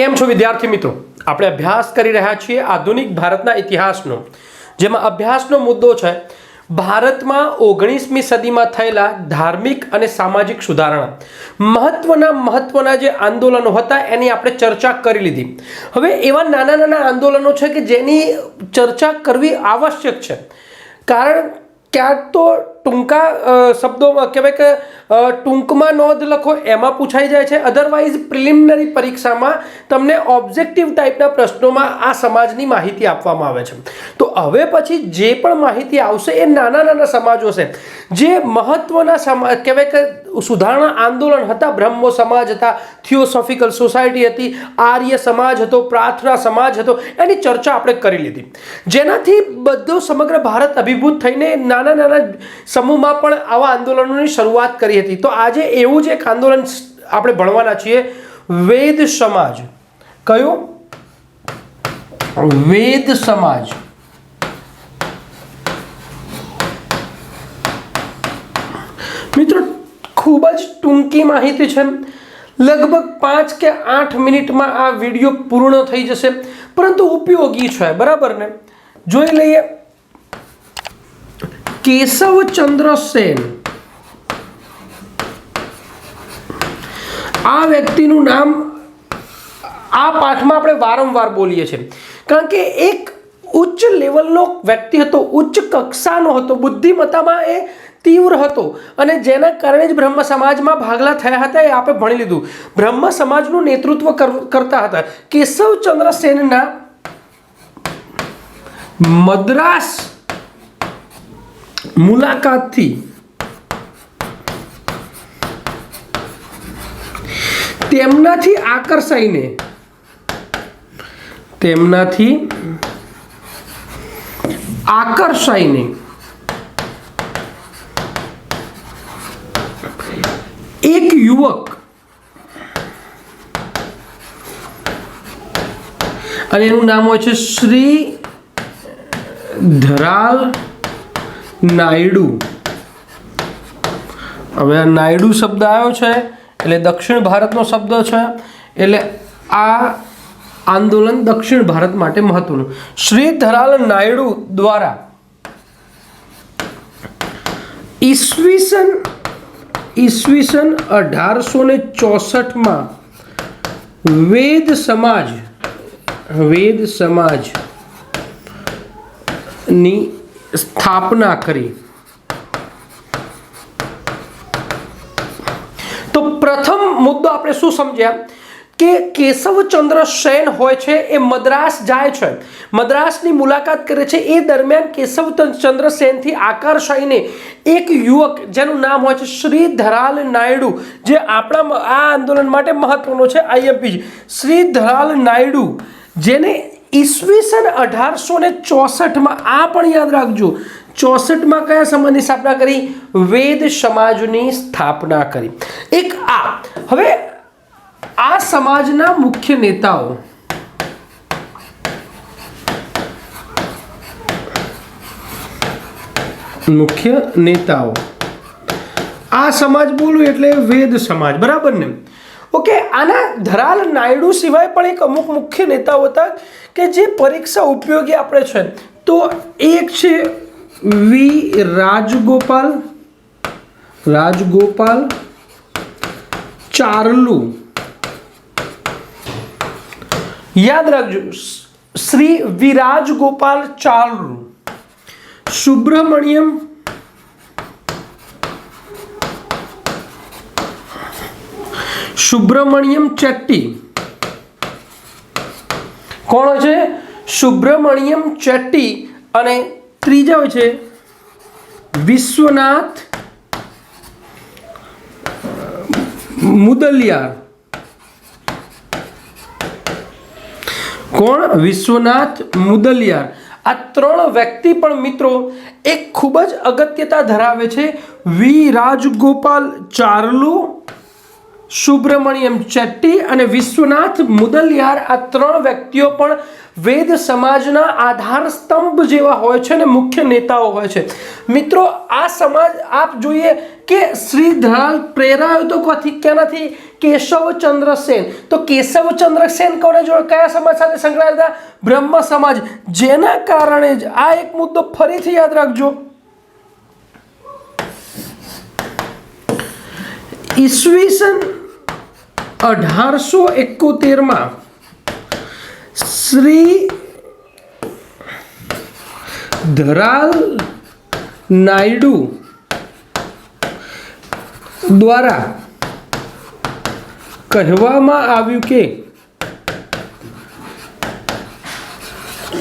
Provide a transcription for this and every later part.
કેમ છો વિદ્યાર્થી મિત્રો? આપણે અભ્યાસ કરી રહ્યા છીએ આધુનિક ભારતના ઇતિહાસનો, જેમાં અભ્યાસનો મુદ્દો છે ભારતમાં ઓગણીસમી સદીમાં થયેલા ધાર્મિક અને સામાજિક સુધારણા. મહત્વના મહત્વના જે આંદોલનો હતા એની આપણે ચર્ચા કરી લીધી. હવે એવા નાના નાના આંદોલનો છે કે જેની ચર્ચા કરવી આવશ્યક છે. કારણ ક્યાંક તો ટૂંકા શબ્દોમાં કહેવાય કે ટૂંકમાં નોંધ લખો, એમાં પૂછાઈ જાય છે અધરવાઇઝ પ્રિલિમિનરી પરીક્ષામાં તમને ઓબ્જેક્ટિવ ટાઈપના પ્રશ્નોમાં આ સમાજની માહિતી આપવામાં આવે છે. તો હવે પછી જે પણ માહિતી આવશે, એ નાના નાના સમાજો છે. જે મહત્વના સમાજ કહેવાય કે, સુધારણા આંદોલન હતા, બ્રહ્મો સમાજ હતા થિયોસોફિકલ સોસાયટી હતી, આર્ય સમાજ હતો, પ્રાર્થના સમાજ હતો, એની ચર્ચા આપણે કરી લીધી. જેનાથી બધો સમગ્ર ભારત અભિભૂત થઈને નાના નાના સમૂહમાં પણ આવા આંદોલનોની શરૂઆત કરી હતી. તો આજે એવું જ એક આંદોલન આપણે ભણવાના છીએ. વેદ સમાજ. કયો? વેદ સમાજ. મિત્રો, ખૂબ જ ટૂંકી માહિતી છે. લગભગ પાંચ કે આઠ મિનિટમાં આ વીડિયો પૂર્ણ થઈ જશે. પરંતુ ઉપયોગી છે, બરાબર ને? જોઈ લઈએ. કેશવચંદ્ર સેન. આ વ્યક્તિનું નામ આ પાઠમાં આપણે વારંવાર બોલીએ છીએ. કારણ કે એક ઉચ્ચ લેવલનો વ્યક્તિ હતો, ઉચ્ચ કક્ષાનો હતો, બુદ્ધિમત્તામાં એ તીવ્ર હતો અને જેના કારણે જ બ્રહ્મ સમાજમાં ભાગલા થયા હતા એ આપણે ભણી લીધું. બ્રહ્મ સમાજનું નેતૃત્વ કર- કરતા હતા. કેશવચંદ્ર સેનના મદ્રાસ મુલાકાતથી. તેમનાથી આકર્ષાઈને તેમનાથી આકર્ષાઈને એક યુવક અને એનું નામ હોય છે શ્રી ધરાલ નાયડુ. હવે આ નાયડુ શબ્દ આવ્યો છે, એટલે દક્ષિણ ભારતનો શબ્દ છે, એટલે આ આંદોલન દક્ષિણ ભારત માટે મહત્વનું. શ્રી ધરાલ નાયડુ દ્વારા ઈસવીસન ઈસવીસન અઢારસો ને ચોસઠમાં વેદ સમાજ વેદ સમાજની સ્થાપના કરી. તો પ્રથમ મુદ્દો આપણે શું સમજ્યા? કે કેશવચંદ્ર સેન હોય છે એ મદ્રાસ જાય છે. મદ્રાસની મુલાકાત કરે છે એ દરમિયાન કેશવચંદ્ર સેનથી આકર્ષાઈને એક યુવક જેનું નામ હોય છે શ્રી ધરાલ નાયડુ, જે આપણા આ આંદોલન માટે મહત્વનો છે આઈએમપી શ્રી ધરાલ નાયડુ જેને ઈસવીસન અઢારસો ને ચોસઠમાં, આ પણ યાદ રાખજો, ચોસઠમાં કયા સમાજની સ્થાપના કરી? વેદ સમાજની સ્થાપના કરી. એક આ, હવે આ સમાજના મુખ્ય નેતાઓ મુખ્ય નેતાઓ, આ સમાજ બોલું એટલે વેદ સમાજ, બરાબર ને? ઓકે, આના ધરાલ નાયડુ સિવાય પણ એક અમુક મુખ્ય નેતાઓ હતા કે જે પરીક્ષા ઉપયોગી આપણે છે. તો એક છે વી રાજગોપાલ રાજગોપાલ ચારલુ. યાદ રાખજો, શ્રી વિરાજ ગોપાલ ચારલુ. સુબ્રમણ્યમ સુબ્રમણ્યમ ચેટ્ટી. કોણ હોય છે? સુબ્રમણ્યમ ચેટ્ટી અને ત્રીજા હોય છે વિશ્વનાથ મુદલિયાર કોણ? વિશ્વનાથ મુદલિયાર આ ત્રણ વ્યક્તિ પણ મિત્રો એક ખૂબ જ અગત્યતા ધરાવે છે વી રાજગોપાલ ચારલુ સુબ્રમણ્યમ ચેટ્ટી અને વિશ્વનાથ મુદલિયાર આ ત્રણ વ્યક્તિઓ પણ વેદ સમાજના આધાર સ્તંભ જેવા હોય છે અને મુખ્ય નેતાઓ હોય છે. મિત્રો, આ સમાજ આપ જોઈએ કે શ્રી ધરાલ પ્રેરાયો તો ક્યાંથી કેશવચંદ્ર સેન તો કેશવચંદ્ર સેન કોને જોડે કયા સમાજ સાથે સંકળાયેલા હતા? બ્રહ્મ સમાજ. જેના કારણે જ આ એક મુદ્દો ફરીથી યાદ રાખજો. ઈસવીસન અઢારસો એકોતેરમાં શ્રી ધરાલ નાયડુ દ્વારા કહેવામાં આવ્યું કે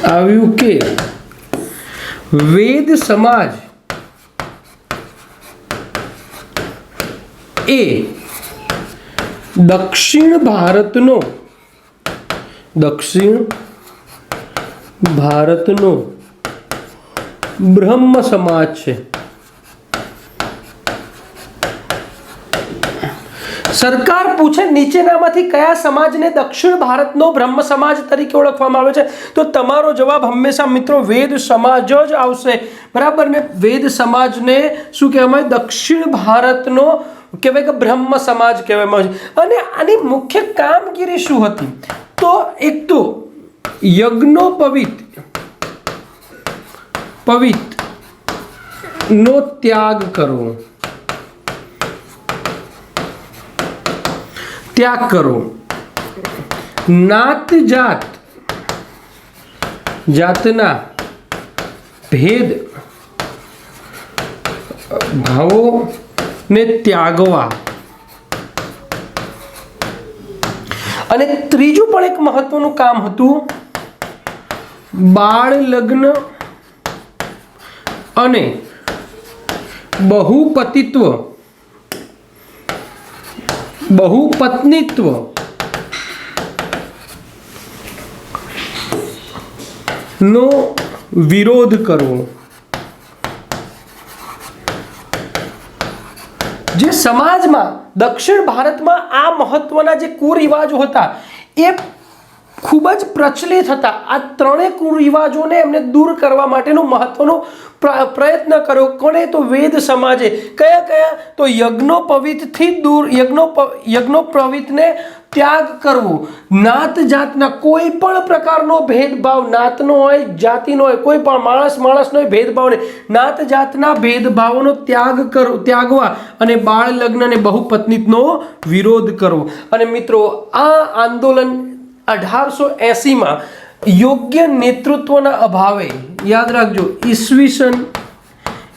આવ્યું કે વેદ સમાજ એ દક્ષિણ ભારતનો દક્ષિણ ભારતનો બ્રહ્મ સમાજ છે. સરકાર પૂછે નીચેનામાંથી કયા સમાજને દક્ષિણ ભારતનો બ્રહ્મ સમાજ તરીકે ઓળખવામાં આવે છે? તો તમારો જવાબ હંમેશા મિત્રો વેદ સમાજ જ આવશે. બરાબર ને? વેદ સમાજને શું કહેવામાં દક્ષિણ ભારતનો કહેવાય કે બ્રહ્મ સમાજ કહેવામાં આવે અને આની મુખ્ય કામગીરી શું હતી? તો એક તો યજ્ઞોપવિત પવિત નો ત્યાગ કરવો. ત્યાગ કરો નાત જાત, જાતના ભેદ ભાવોને ત્યાગવા. અને ત્રીજું પણ એક મહત્વનું કામ હતું, બાળ લગ્ન અને બહુપતિત્વ. બહુપત્નીત્વ. નો વિરોધ કરવો. જે સમાજમાં દક્ષિણ ભારતમાં આ મહત્વના જે કુરિવાજો હતા, એ ખૂબ જ પ્રચલિત હતા. આ ત્રણેય કુરિવાજોને એમને દૂર કરવા માટેનું મહત્વનો પ્રયત્ન કર્યો. કોણે તો વેદ સમાજે. કયા કયા તો યજ્ઞોપવિતથી દૂર યજ્ઞો યજ્ઞોપવિતને ત્યાગ કરવો. નાત જાતના કોઈ પણ પ્રકારનો ભેદભાવ નાતનો હોય, જાતિનો હોય, કોઈ પણ માણસ માણસનો હોય ભેદભાવ નહીં. નાત જાતના ભેદભાવનો ત્યાગ કરો, ત્યાગવા અને બાળ લગ્ન અને બહુપત્નીનો વિરોધ કરવો. અને મિત્રો, આ આંદોલન અઢારસો એંસીમાં યોગ્ય નેતૃત્વના અભાવે, યાદ રાખજો, ઈસવીસન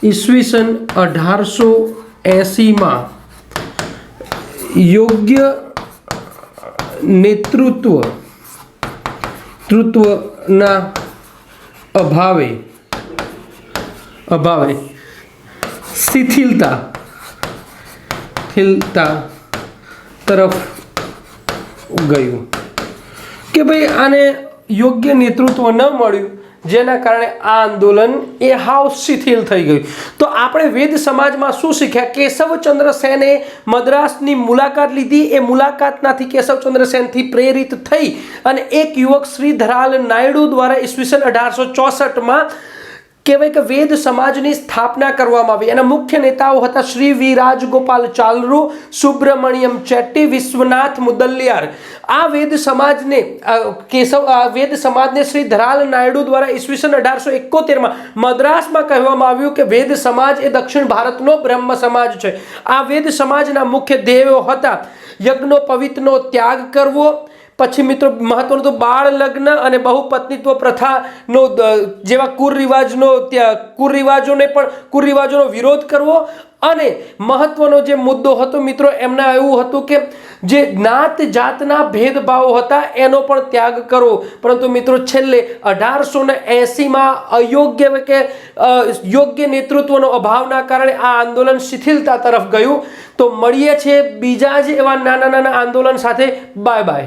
ઈસવીસન અઢારસો એંસીમાં યોગ્ય નેતૃત્વ તૃત્વના અભાવે અભાવે, શિથિલતા શિથિલતા તરફ ગયું. કે ભાઈ આને યોગ્ય નેતૃત્વ ન મળ્યું જેના કારણે આ આંદોલન એ હાવ શિથિલ થઈ ગયું. તો આપણે વેદ સમાજમાં શું શીખ્યા? કેશવચંદ્ર સેને મદ્રાસની મુલાકાત લીધી. એ મુલાકાતનાથી કેશવચંદ્ર સેનથી પ્રેરિત થઈ અને એક યુવક શ્રી ધરાલ નાયડુ દ્વારા ઈસવીસન અઢારસો ચોસઠમાં કહેવાય કે વેદ સમાજની સ્થાપના કરવામાં આવી. એના મુખ્ય નેતાઓ હતા શ્રી વી રાજગોપાલ ચાલરુ, સુબ્રમણ્યમ ચેટ્ટી, વિશ્વનાથ મુદલ્યાર આ વેદ સમાજને કેશવ વેદ સમાજને શ્રી ધરાલ નાયડુ દ્વારા ઈસવીસન અઢારસો એકોતેરમાં મદ્રાસમાં કહેવામાં આવ્યું કે વેદ સમાજ એ દક્ષિણ ભારતનો બ્રહ્મ સમાજ છે. આ વેદ સમાજના મુખ્ય ધ્યેયો હતા. યજ્ઞો, પવિત્રનો ત્યાગ કરવો પછી મિત્રો મહત્વનું તો બાળ લગ્ન અને બહુપત્નીત્વ પ્રથાનો જેવા કુરિવાજનો ત્યાં, કુરિવાજોને પણ, કુરિવાજોનો વિરોધ કરવો અને મહત્વનો જે મુદ્દો હતો મિત્રો એમના એવું હતું કે જે જ્ઞાત જાતના ભેદભાવો હતા એનો પણ ત્યાગ કરવો પરંતુ મિત્રો છેલ્લે અઢારસો ને એંસીમાં અયોગ્ય કે યોગ્ય નેતૃત્વનો અભાવના કારણે આ આંદોલન શિથિલતા તરફ ગયું. તો મળીએ છીએ બીજા જ એવા નાના નાના આંદોલન સાથે. Bye bye